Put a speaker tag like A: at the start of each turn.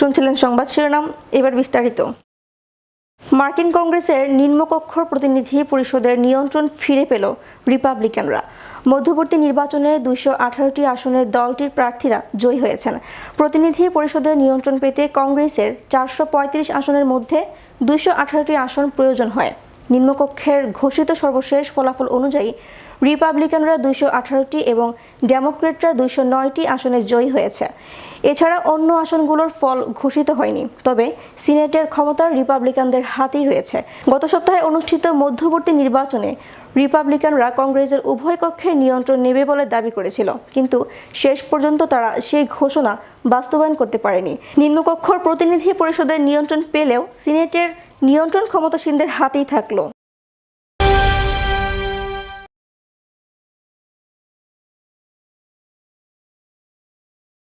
A: শুনছিলেন সংবাদ শিরোনাম, এবার বিস্তারিত। মার্কিন কংগ্রেসের নিম্নকক্ষর প্রতিনিধি পরিষদের নিয়ন্ত্রণ ফিরে পেল রিপাবলিকানরা। মধ্যবর্তী নির্বাচনে দুইশো আঠারোটি আসনের দলটির প্রার্থীরা জয়ী হয়েছেন। প্রতিনিধি পরিষদের নিয়ন্ত্রণ পেতে কংগ্রেসের চারশো পঁয়ত্রিশ আসনের মধ্যে দুইশো আঠারোটি আসন প্রয়োজন হয়। নিম্নকক্ষের ঘোষিত সর্বশেষ ফলাফল অনুযায়ী রিপাবলিকানরা দুইশো আঠারোটি এবং ডেমোক্রেটরা দুইশো নয়টি আসনে জয়ী হয়েছে। এছাড়া অন্য আসনগুলোর ফল ঘোষিত হয়নি। তবে সিনেটের ক্ষমতা রিপাবলিকানদের হাতেই রয়েছে। গত সপ্তাহে অনুষ্ঠিত মধ্যবর্তী নির্বাচনে রিপাবলিকানরা কংগ্রেসের উভয় কক্ষের নিয়ন্ত্রণ নেবে বলে দাবি করেছিল। কিন্তু শেষ পর্যন্ত তারা সেই ঘোষণা বাস্তবায়ন করতে পারেনি। নিম্নকক্ষর প্রতিনিধি পরিষদের নিয়ন্ত্রণ পেলেও সিনেটের নিয়ন্ত্রণ ক্ষমতাসীনদের হাতেই থাকল।